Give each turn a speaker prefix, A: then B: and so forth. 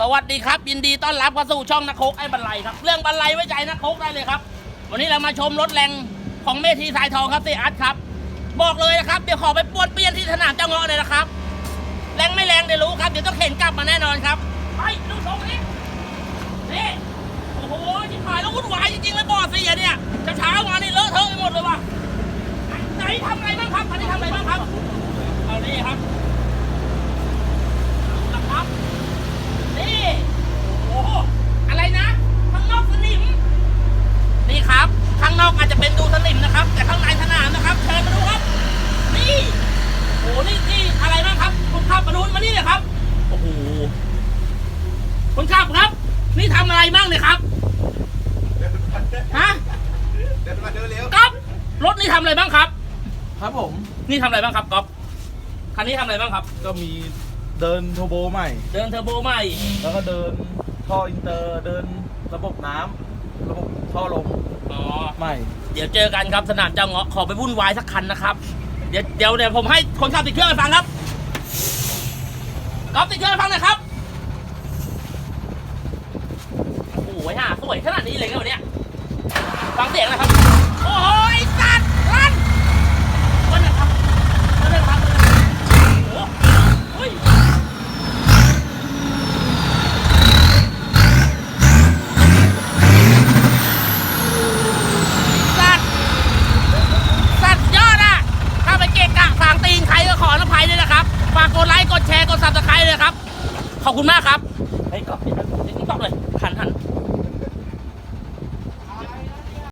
A: สวัสดีครับ ยินดีต้อนรับเข้าสู่ช่องนักโคกไอ้บันไลครับ เรื่องบันไลไว้ใจนักโคกได้เลยครับ วันนี้เรามาชมรถแรงของเมทีสายทองครับเซอัสครับ บอกเลยนะครับเดี๋ยวขอไปป้วนเปี้ยนที่สนามเจ้าเงาะเลยนะครับ แรงไม่แรงเดี๋ยวรู้ครับเดี๋ยวต้องเข็นกลับมาแน่นอนครับไปดูชมนี้นี่โอ้โหที่ผ่านแล้ววุ่นวายจริงๆเลยบอสเสียเนี่ยเช้าๆมานี่เลอะเทอะไปหมดเลยว่ะไหนทำอะไรบ้างครับคันนี้ทำอะไรบ้างครับเอานี่ครับเอาละครับ นี่โอ้โหอะไรนะ ข้างนอกสนิม นี่ครับ ข้างน อกอาจจะเป็นดูสนิมนะครับ แต่ข้างในสนามนะครับเชิญมาดูครับ นี่โอ้โหนี่นี่อะไรบ้างครับคุณขับมาดูมานี่เลยครับโอ้โหคุณขับครับ นี่ทำอะไรบ้างเนี่ยครับฮะ
B: เดินมาเดินเร็ว
A: ก๊อฟรถนี่ทำอะไรบ้างครับ
C: ครับผม
A: นี่ทำอะไรบ้างครับก๊อฟคันนี้ทำอะไรบ้างครับ
C: ก็มีเดินโทโบใหม่
A: เดินเทอร์โบใหม่
C: แล้วก็เดินท่ออินเตอร์ เดินระบบน้ำระบบท่อลม
A: อ๋อ
C: ใหม่
A: เดี๋ยวเจอกันครับสนามเจ้าเงาะขอไปวุ่นวายสักคันนะครับ เดี๋ยวเดี๋ยวเดี๋ยวผมให้คนขับติดเครื่องไปฟังครับก๊อฟติดเครื่องไปฟังหน่อยครับโอ้โหห่าสวยขนาดนี้เลยกันวันเนี้ยฟังเสียงหนะครับ โอ้โหไอ้สัตว์รันวันนะครับวันนะครับโอ้โหเฮ้ยสัตว์ สัตว์ยอดอะ ถ้าไปเกะกะฝางตีนใครก็ขออภัยด้วยนะครับ ฝากกดไลค์ กดแชร์ กดซับสไครต์เลยนะครับ ขอบคุณมากครับ